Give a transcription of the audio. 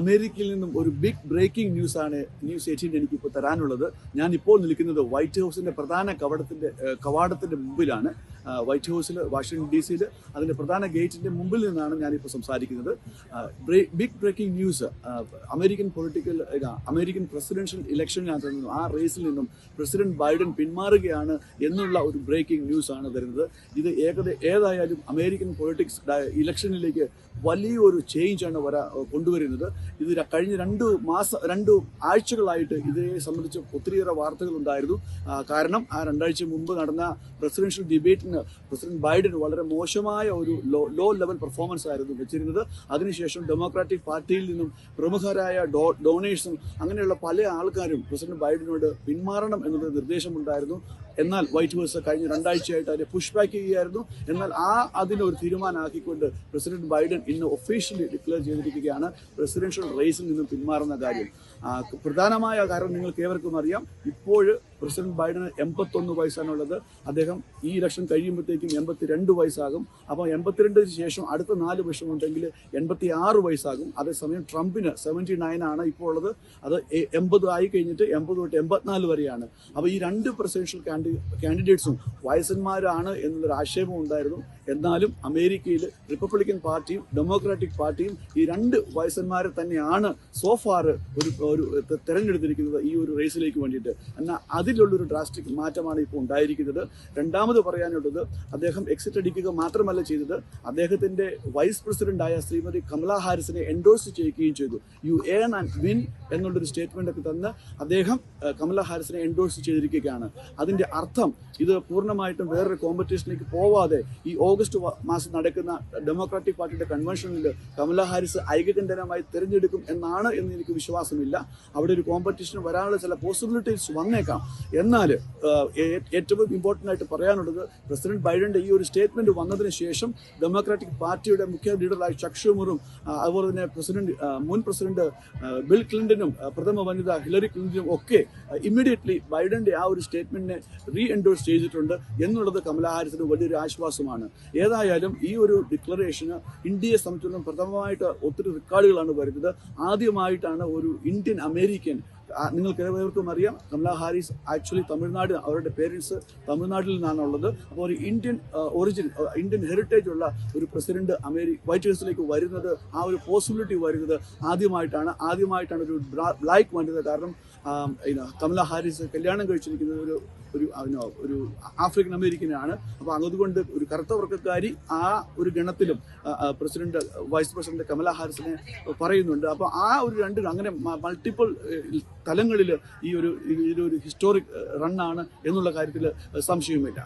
അമേരിക്കയിൽ നിന്നും ഒരു ബിഗ് ബ്രേക്കിംഗ് ന്യൂസാണ് ന്യൂസ് എയ്റ്റീൻ എനിക്ക് ഇപ്പോൾ തരാനുള്ളത്. ഞാൻ ഇപ്പോൾ നിൽക്കുന്നത് വൈറ്റ് ഹൗസിന്റെ പ്രധാന കവാടത്തിന്റെ കവാടത്തിന്റെ മുമ്പിലാണ്. വൈറ്റ് ഹൗസിൽ വാഷിംഗ്ടൺ ഡി സിയിൽ അതിന്റെ പ്രധാന ഗേറ്റിന്റെ മുമ്പിൽ നിന്നാണ് ഞാനിപ്പോൾ സംസാരിക്കുന്നത്. Big breaking news American political American presidential ഇലക്ഷനകത്ത് നിന്നും ആ റേസിൽ നിന്നും പ്രസിഡന്റ് ബൈഡൻ പിന്മാറുകയാണ് എന്നുള്ള ഒരു ബ്രേക്കിംഗ് ന്യൂസ് ആണ് വരുന്നത്. ഇത് ഏകദ ഏതായാലും അമേരിക്കൻ പൊളിറ്റിക്സ് ഇലക്ഷനിലേക്ക് വലിയൊരു ചേഞ്ച് ആണ് വരാ കൊണ്ടുവരുന്നത്. ഇത് കഴിഞ്ഞ രണ്ട് മാസം രണ്ട് ആഴ്ചകളായിട്ട് ഇതിനെ സംബന്ധിച്ച് ഒത്തിരിയേറെ വാർത്തകൾ ഉണ്ടായിരുന്നു കാരണം ആ രണ്ടാഴ്ച മുമ്പ് നടന്ന പ്രസിഡൻഷ്യൽ ഡിബേറ്റിന് പ്രസിഡന്റ് ബൈഡൻ വളരെ മോശമായ ഒരു ലോ ലോ ലെവൽ പെർഫോമൻസ് ആയിരുന്നു വെച്ചിരുന്നത്. അതിനുശേഷം ഡെമോക്രാറ്റിക് പാർട്ടിയിൽ നിന്നും പ്രമുഖരായ ഡോ ഡോണേഴ്സും അങ്ങനെയുള്ള പല ആൾക്കാരും പ്രസിഡന്റ് ബൈഡനോട് പിന്മാറണം എന്നുള്ള നിർദ്ദേശമുണ്ടായിരുന്നു. എന്നാൽ വൈറ്റ് ഹൗസ് കഴിഞ്ഞ രണ്ടാഴ്ചയായിട്ട് അതിനെ പുഷ് ബാക്ക് ചെയ്യുകയായിരുന്നു. എന്നാൽ ആ അതിനൊരു തീരുമാനമാക്കിക്കൊണ്ട് പ്രസിഡന്റ് ബൈഡൻ ഇന്ന് ഒഫീഷ്യലി ഡിക്ലെയർ ചെയ്തിരിക്കുകയാണ് പ്രസിഡൻഷ്യൽ റേസിൽ നിന്നും പിന്മാറുന്ന കാര്യം. പ്രധാനമായ കാരണം നിങ്ങൾക്ക് ഏവർക്കും അറിയാം. ഇപ്പോൾ പ്രസിഡന്റ് ബൈഡന് എൺപത്തൊന്ന് വയസ്സാണുള്ളത്. അദ്ദേഹം ഈ ഇലക്ഷൻ കഴിയുമ്പോഴത്തേക്കും എൺപത്തിരണ്ട് വയസ്സാകും. അപ്പോൾ എൺപത്തിരണ്ടിന് ശേഷം അടുത്ത നാല് വർഷം ഉണ്ടെങ്കിൽ എൺപത്തി ആറ് വയസ്സാകും. അതേസമയം ട്രംപിന് സെവന്റി നയൻ ആണ് ഇപ്പോൾ ഉള്ളത്. അത് എൺപത് ആയി കഴിഞ്ഞിട്ട് എൺപത് തൊട്ട് എൺപത്തിനാല് വരെയാണ്. അപ്പോൾ ഈ രണ്ട് പ്രസിഡൻഷ്യൽ കാൻഡിഡേറ്റ്സും വയസ്സന്മാരാണ് എന്നുള്ളൊരു ആക്ഷേപം ഉണ്ടായിരുന്നു. എന്നാലും അമേരിക്കയിൽ റിപ്പബ്ലിക്കൻ പാർട്ടിയും ഡെമോക്രാറ്റിക് പാർട്ടിയും ഈ രണ്ട് വയസ്സന്മാരെ തന്നെയാണ് സോഫാർ ഒരു ഒരു തെരഞ്ഞെടുത്തിരിക്കുന്നത് ഈ ഒരു റേസിലേക്ക് വേണ്ടിയിട്ട്. എന്നാൽ അതിലുള്ളൊരു ഡ്രാസ്റ്റിക് മാറ്റമാണ് ഇപ്പോൾ ഉണ്ടായിരിക്കുന്നത്. രണ്ടാമത് പറയാനുള്ളത് അദ്ദേഹം എക്സിറ്റ് അടിക്കുക മാത്രമല്ല ചെയ്തത്. അദ്ദേഹത്തിന്റെ വൈസ് പ്രസിഡന്റായ ശ്രീമതി കമല ഹാരിസിനെ എൻഡോഴ്സ് ചെയ്യുകയും ചെയ്തു. യു ഏൺ ആൻഡ് വിൻ എന്നുള്ളൊരു സ്റ്റേറ്റ്മെന്റ് ഒക്കെ തന്ന് അദ്ദേഹം കമല ഹാരിസിനെ എൻഡോഴ്സ് ചെയ്തിരിക്കുകയാണ്. അതിന്റെ അർത്ഥം ഇത് പൂർണമായിട്ടും വേറൊരു കോമ്പറ്റീഷനിലേക്ക് പോവാതെ ഈ ഓഗസ്റ്റ് മാസം നടക്കുന്ന ഡെമോക്രാറ്റിക് പാർട്ടിയുടെ കൺവെൻഷനിൽ കമല ഹാരിസ് ഐകകണ്ഠനമായി തിരഞ്ഞെടുക്കും എന്നാണ് എന്ന് എനിക്ക് വിശ്വാസമില്ല. അവിടെ ഒരു കോമ്പറ്റീഷൻ വരാനുള്ള ചില പോസിബിലിറ്റീസ് വന്നേക്കാം. എന്നാൽ ഏറ്റവും ഇമ്പോർട്ടന്റ് ആയിട്ട് പറയാനുള്ളത് പ്രസിഡന്റ് ബൈഡന്റെ ഈ ഒരു സ്റ്റേറ്റ്മെന്റ് വന്നതിന് ശേഷം ഡെമോക്രാറ്റിക് പാർട്ടിയുടെ മുഖ്യ ലീഡറായ ചക്ഷുമുറും അതുപോലെ തന്നെ പ്രസിഡന്റ് മുൻ പ്രസിഡന്റ് ബിൽ ക്ലിന്റനും പ്രഥമ വനിത ഹിലറി ക്ലിന്റനും ഒക്കെ ഇമ്മീഡിയറ്റ്ലി ബൈഡന്റെ ആ ഒരു സ്റ്റേറ്റ്മെന്റിനെ റീ എൻഡോഴ്സ് ചെയ്തിട്ടുണ്ട് എന്നുള്ളത് കമലാ ഹാരിസിന് വലിയൊരു ആശ്വാസമാണ്. ഏതായാലും ഈ ഒരു ഡിക്ലറേഷന് ഇന്ത്യയെ സംബന്ധിച്ചിടത്തോളം പ്രഥമമായിട്ട് ഒത്തിരി റെക്കോർഡുകളാണ് വരുന്നത്. ആദ്യമായിട്ടാണ് ഒരു ഇന്ത്യൻ അമേരിക്കൻ നിങ്ങൾക്ക് ഏവർക്കും അറിയാം കമല ഹാരിസ് ആക്ച്വലി തമിഴ്നാട് അവരുടെ പേരൻസ് തമിഴ്നാട്ടിൽ നിന്നാണുള്ളത്. അപ്പോൾ ഒരു ഇന്ത്യൻ ഒറിജിൻ ഇന്ത്യൻ ഹെറിറ്റേജ് ഉള്ള ഒരു പ്രസിഡന്റ് അമേരിക്ക വൈറ്റ് ഹൗസിലേക്ക് വരുന്നത് ആ ഒരു പോസിബിലിറ്റി വരുന്നത് ആദ്യമായിട്ടാണ്. ആദ്യമായിട്ടാണ് ഒരു ബ്ലാക്ക് വനിത കാരണം കമല ഹാരിസ് കല്യാണം കഴിച്ചിരിക്കുന്നത് ഒരു ഒരു ഒരു ആഫ്രിക്കൻ അമേരിക്കനാണ്. അപ്പോൾ അതുകൊണ്ട് ഒരു കറുത്ത വർഗക്കാരി ആ ഒരു ഗണത്തിലും പ്രസിഡന്റ് വൈസ് പ്രസിഡന്റ് കമല ഹാരിസിനെ പറയുന്നുണ്ട്. അപ്പോൾ ആ ഒരു രണ്ട് അങ്ങനെ മൾട്ടിപ്പിൾ തലങ്ങളിൽ ഈ ഒരു ഇതൊരു ഹിസ്റ്റോറിക് റണ്ണാണ് എന്നുള്ള കാര്യത്തിൽ സംശയമില്ല